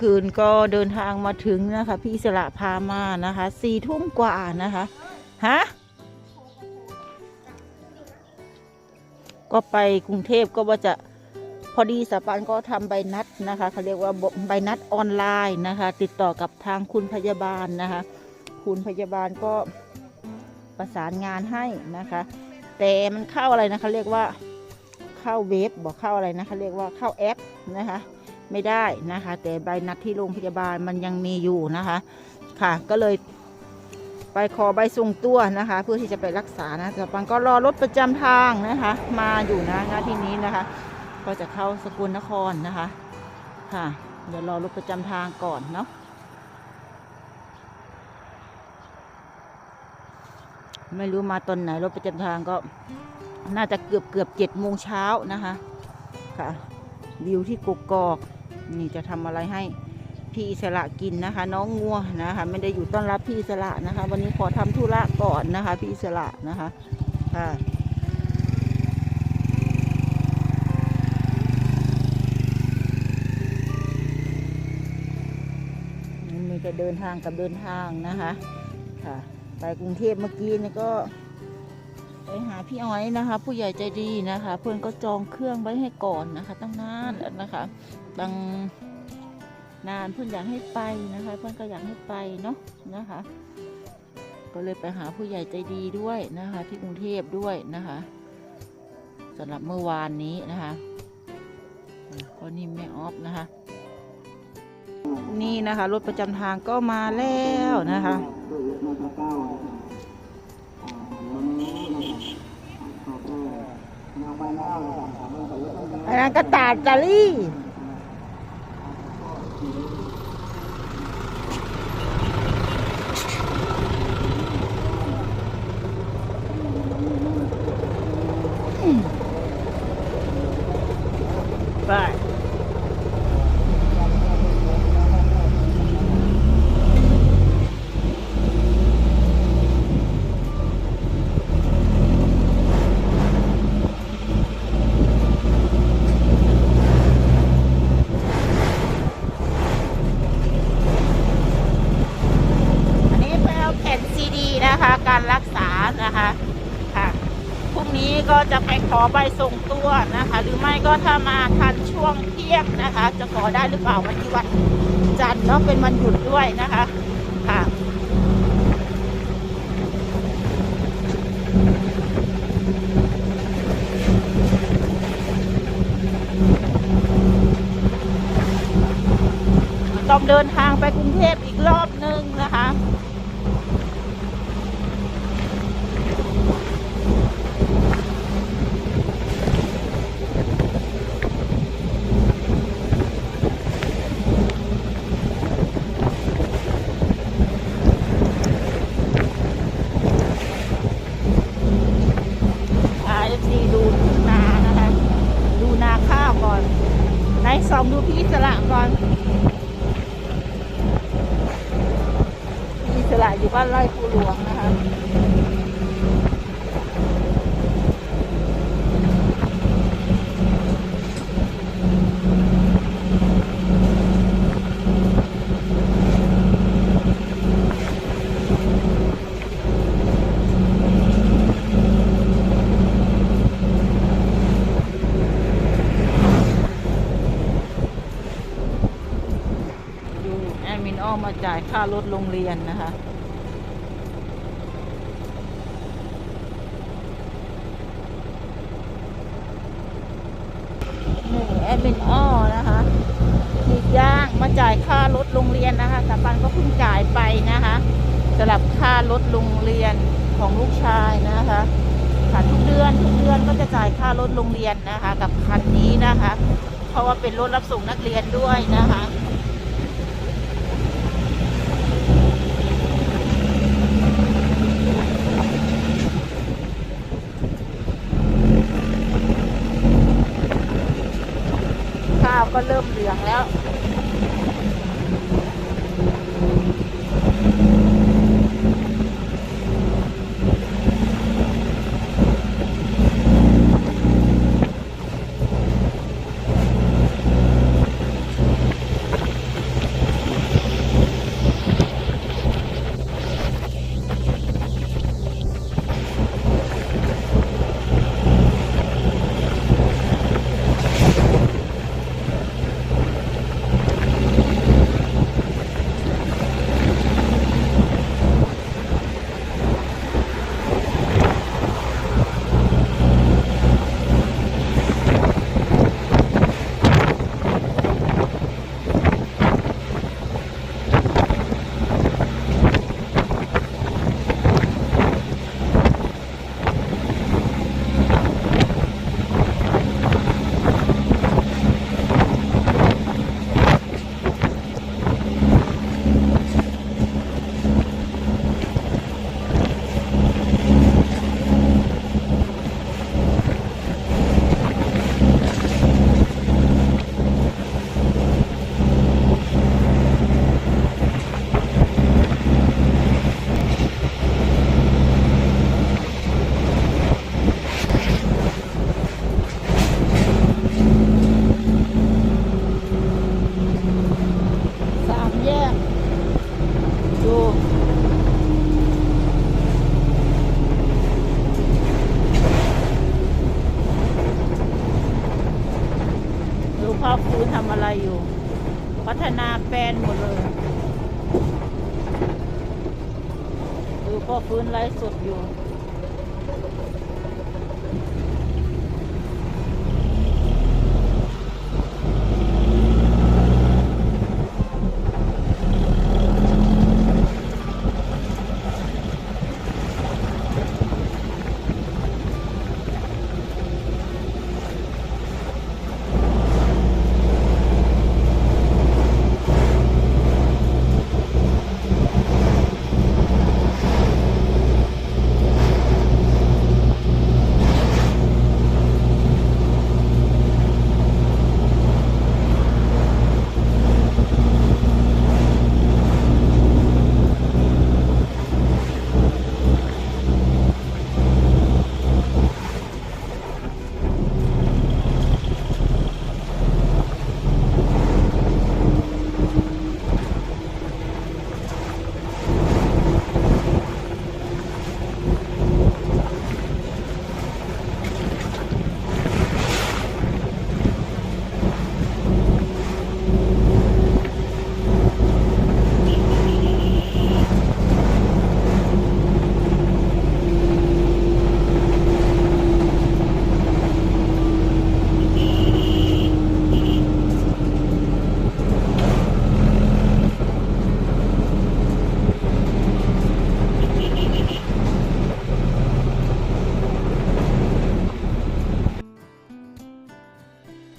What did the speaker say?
คืนก็เดินทางมาถึงนะคะ พี่อิสระพามานะคะสี่ทุ่มกว่านะคะฮะก็ไปกรุงเทพก็ว่าจะพอดีสปันก็ทำใบนัดนะคะเขาเรียกว่าใบนัดออนไลน์นะคะ ติดต่อกับทางคุณพยาบาลนะคะ คุณพยาบาลก็ประสานงานให้นะคะ แต่มันเข้าอะไรนะคะเรียกว่าเข้าเว็บบอกเข้าอะไรนะคะเรียกว่าเข้าแอปนะคะ ไม่ได้นะคะ แต่ใบนัดที่โรงพยาบาลมันยังมีอยู่นะคะค่ะ ก็เลยไปขอใบส่งตัวนะคะ เพื่อที่จะไปรักษานะแต่ปันก็รอรถประจำทางนะคะ มาอยู่นะหน้าที่นี้นะคะ ก็จะเข้าสกลนครนะคะค่ะเดี๋ยวรอรถประจำทางก่อนเนาะไม่รู้มาตอนไหนรถประจำทางก็น่าจะเกือบเกือบเจ็ดโมงเช้านะคะ ค่ะ วิวที่กกอก นี่จะทำอะไรให้พี่อิสระกินนะคะ น้องงัวนะคะ ไม่ได้อยู่ต้อนรับพี่อิสระนะคะ วันนี้ขอทำธุระก่อนนะคะ พี่อิสระนะคะค่ะนี่มีแต่เดินทางกับเดินทางนะคะ ค่ะ ไปกรุงเทพเมื่อกี้นี่ก็ หาพี่อ้อยนะคะ ผู้ใหญ่ใจดีนะคะ เพื่อนก็จองเครื่องไว้ให้ก่อนนะคะ ตั้งนานแล้วนะคะตั้งนานเพื่อนอยากให้ไปนะคะ เพื่อนก็อยากให้ไปเนาะนะคะ ก็เลยไปหาผู้ใหญ่ใจดีด้วยนะคะ ที่กรุงเทพด้วยนะคะสำหรับเมื่อวานนี้นะคะอะก็นี่แม่ออฟนะคะ นี่นะคะรถประจำทางก็มาแล้วนะคะ อันนั้นก็ตาจารี่อืมไปอันนี้ไปเอาแผ่นซีดีนะคะ การรักษานะคะค่ะพรุ่งนี้ก็จะไปข อใบส่งตัวนะคะ หรือไม่ก็ถ้ามาทันช่วงเที่ยงนะคะ จะขอได้หรือเปล่าวันนี้วันจันทร์เนาะเป็นวันหยุดด้วยนะคะค่ะต้องเดินทางไปกรุงเทพอีกรอบนึงนะคะ RFC ดูนานะคะ ดูนาข้าวก่อนไหน ส่องดูพี่อิสระก่อนมีสละอยู่บ้านไร่ภูหลวงนะคะ ดูแอดมินอ้อมมาจ่ายค่ารถโรงเรียนนะคะนี่แอดมินอ้อนะคะอีกย่างมาจ่ายค่ารถโรงเรียนนะคะสปันก็เพิ่งจ่ายไปนะคะสำหรับค่ารถโรงเรียนของลูกชายนะคะค่ะทุกเดือนทุกเดือนก็จะจ่ายค่ารถโรงเรียนนะคะ กับคันนี้นะคะ เพราะว่าเป็นรถรับส่งนักเรียนด้วยนะคะ ทำอะไรอยู่ พัฒนาแปลนหมดเลยดูพ่อฟื้นไรสุดอยู่